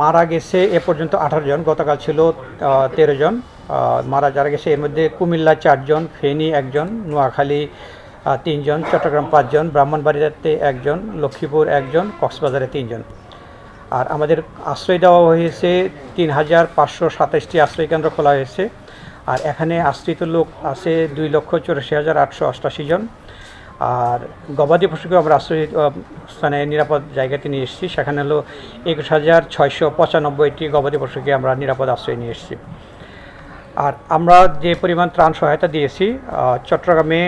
মারা গেছে, এ পর্যন্ত আঠারো জন, গতকাল ছিল তেরো জন। মারা যারা গেছে, এর মধ্যে কুমিল্লা চারজন ফেনী একজন নোয়াখালী তিনজন চট্টগ্রাম পাঁচজন ব্রাহ্মণবাড়িয়াতে একজন লক্ষ্মীপুর একজন কক্সবাজারে তিনজন আর আমাদের আশ্রয় দেওয়া হয়েছে তিন হাজার পাঁচশো সাতাশটি আশ্রয় কেন্দ্র খোলা হয়েছে। আর এখানে আশ্রিত লোক আছে দুই লক্ষ চুরাশি হাজার আটশো অষ্টাশি জন। আর গবাদি পশুকে আমরা আশ্রয় স্থানে নিরাপদ জায়গাতে নিয়ে এসেছি। সেখানে হলো একুশ হাজার ছয়শো পঁচানব্বইটি গবাদি পশুকে আমরা নিরাপদ আশ্রয় নিয়ে এসেছি। আর আমরা যে পরিমাণ ত্রাণ সহায়তা দিয়েছি চট্টগ্রামে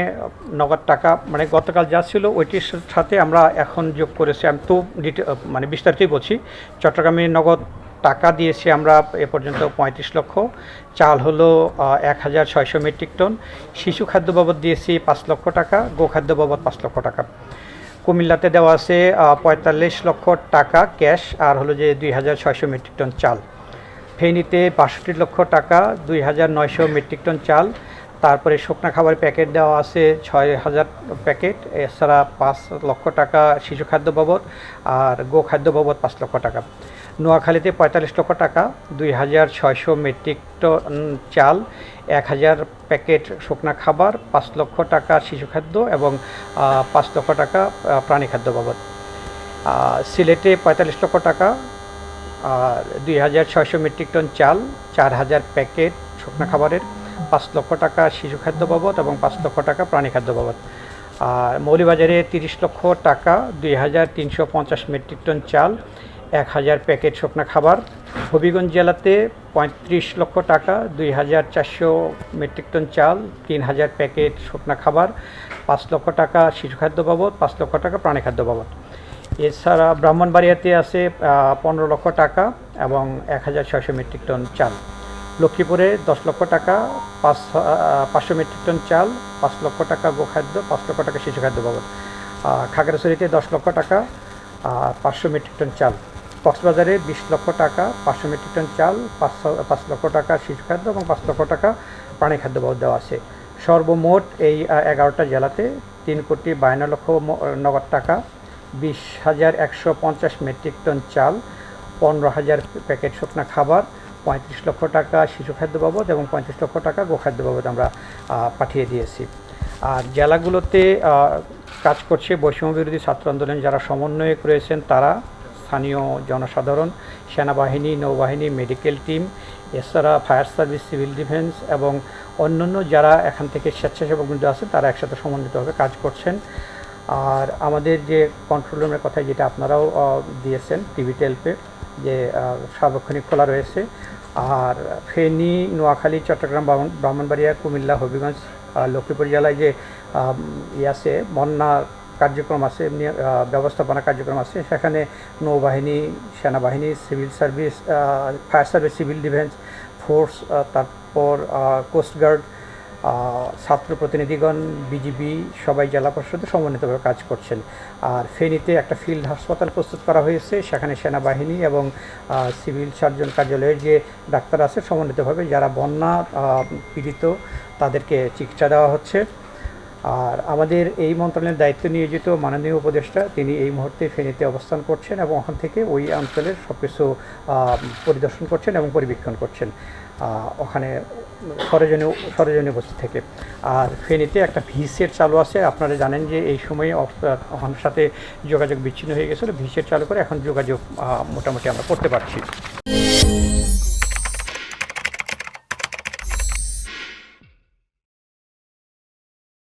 নগদ টাকা মানে গতকাল যা ছিল ওইটির সাথে আমরা এখন যোগ করেছি। আমি তো মানে বিস্তারিতই বলছি, চট্টগ্রামে নগদ টাকা দিয়েছি আমরা এ পর্যন্ত পঁয়ত্রিশ লক্ষ। চাল হলো এক হাজার ছয়শো মেট্রিক টন। শিশু খাদ্য বাবদ দিয়েছি পাঁচ লক্ষ টাকা, গোখাদ্য বাবদ পাঁচ লক্ষ টাকা। কুমিল্লাতে দেওয়া আছে পঁয়তাল্লিশ লক্ষ টাকা ক্যাশ, আর হলো যে দুই হাজার ছয়শো মেট্রিক টন চাল। ফেনীতে বাষট্টি লক্ষ টাকা, দুই হাজার নয়শো মেট্রিক টন চাল। তারপরে শুকনা খাবারের প্যাকেট দেওয়া আছে, ছয় হাজার প্যাকেট। এছাড়া পাঁচ লক্ষ টাকা শিশু খাদ্য বাবদ আর গো খাদ্য বাবদ পাঁচ লক্ষ টাকা। নোয়াখালীতে পঁয়তাল্লিশ লক্ষ টাকা, দুই হাজার ছয়শো মেট্রিক টন চাল, এক হাজার প্যাকেট শুকনা খাবার, পাঁচ লক্ষ টাকা শিশু খাদ্য এবং পাঁচ লক্ষ টাকা প্রাণী খাদ্য বাবদ। সিলেটে পঁয়তাল্লিশ লক্ষ টাকা, আর দুই হাজার ছয়শো মেট্রিক টন চাল, চার হাজার প্যাকেট শুকনা খাবারের। পাঁচ লক্ষ টাকা শিশু খাদ্য বাবদ এবং পাঁচ লক্ষ টাকা প্রাণী খাদ্য বাবদ। আর মৌলিবাজারে তিরিশ লক্ষ টাকা, দুই হাজার তিনশো পঞ্চাশ মেট্রিক টন চাল, এক হাজার প্যাকেট শুকনো খাবার। হবিগঞ্জ জেলাতে পঁয়ত্রিশ লক্ষ টাকা, দুই হাজার চারশো মেট্রিক টন চাল, তিন হাজার প্যাকেট শুকনো খাবার, পাঁচ লক্ষ টাকা শিশু খাদ্য বাবদ, পাঁচ লক্ষ টাকা প্রাণী খাদ্য বাবদ। এছাড়া ব্রাহ্মণবাড়িয়াতে আছে পনেরো লক্ষ টাকা এবং এক হাজার ছয়শো মেট্রিক টন চাল। লক্ষ্মীপুরে দশ লক্ষ টাকা, পাঁচ পাঁচশো মেট্রিক টন চাল, পাঁচ লক্ষ টাকা গোখাদ্য, পাঁচ লক্ষ টাকা শিশু খাদ্য বাবদ। খাগড়াছড়িতে দশ লক্ষ টাকা পাঁচশো মেট্রিক টন চাল। কক্সবাজারে বিশ লক্ষ টাকা, পাঁচশো মেট্রিক টন চাল পাঁচশো পাঁচ লক্ষ টাকা শিশু খাদ্য এবং পাঁচ লক্ষ টাকা প্রাণী খাদ্য বাবদ দেওয়া আছে। সর্বমোট এই এগারোটা জেলাতে তিন কোটি বায়ান্ন লক্ষ নগদ টাকা, বিশ হাজার একশো পঞ্চাশ মেট্রিক টন চাল, পনেরো হাজার প্যাকেট শুকনা খাবার পঁয়ত্রিশ লক্ষ টাকা শিশু খাদ্য বাবদ এবং পঁয়ত্রিশ লক্ষ টাকা গোখাদ্য বাবদ আমরা পাঠিয়ে দিয়েছি। আর জেলাগুলোতে কাজ করছে বৈষম্য বিরোধী ছাত্র আন্দোলন, যারা সমন্বয়ক রয়েছেন তারা, স্থানীয় জনসাধারণ, সেনাবাহিনী, নৌবাহিনী, মেডিকেল টিম, এছাড়া ফায়ার সার্ভিস, সিভিল ডিফেন্স এবং অন্যান্য যারা এখান থেকে স্বেচ্ছাসেবক বৃন্দ আছে, তারা একসাথে সমন্বিতভাবে কাজ করছেন। আর আমাদের যে কন্ট্রোল রুমের কথা যেটা আপনারাও দিয়েছেন, টিভি টেলপে, যে সার্বক্ষণিক খোলা রয়েছে আর ফেনী, নোয়াখালী, চট্টগ্রাম, ব্রাহ্মণ- ব্রাহ্মণবাড়িয়া, কুমিল্লা, হবিগঞ্জ লক্ষ্মীপুর জেলায় যে ই আছে, বন্যা কার্যক্রম আছে, এমনি ব্যবস্থাপনা কার্যক্রম আছে, সেখানে নৌবাহিনী, সেনাবাহিনী, civil service fire service, civil defence force তারপর কোস্টগার্ড ছাত্র প্রতিনিধিগণ, বিজিবি, সবাই জেলা পরিষদে সমন্বিতভাবে কাজ করছেন। আর ফেনীতে একটা ফিল্ড হাসপাতাল প্রস্তুত করা হয়েছে, সেখানে সেনাবাহিনী এবং সিভিল সার্জন কার্যালয়ের যে ডাক্তার আছে, সমন্বিতভাবে যারা বন্যা পীড়িত, তাদেরকে চিকিৎসা দেওয়া হচ্ছে। আর আমাদের এই মন্ত্রণালয়ের দায়িত্ব নিয়োজিত মাননীয় উপদেষ্টা, তিনি এই মুহূর্তে ফেনীতে অবস্থান করছেন এবং ওখান থেকে ওই অঞ্চলের সব কিছু পরিদর্শন করছেন এবং পরিবীক্ষণ করছেন। ওখানে সরজনে সরজনে বসে থেকে। আর ফেনীতে একটা ভি ভিসেট চালু আছে। আপনারা জানেন যে এই সময়ে সাথে যোগাযোগ বিচ্ছিন্ন হয়ে গেছিল। ভিসেট চালু করে এখন যোগাযোগ মোটামুটি আমরা করতে পারছি।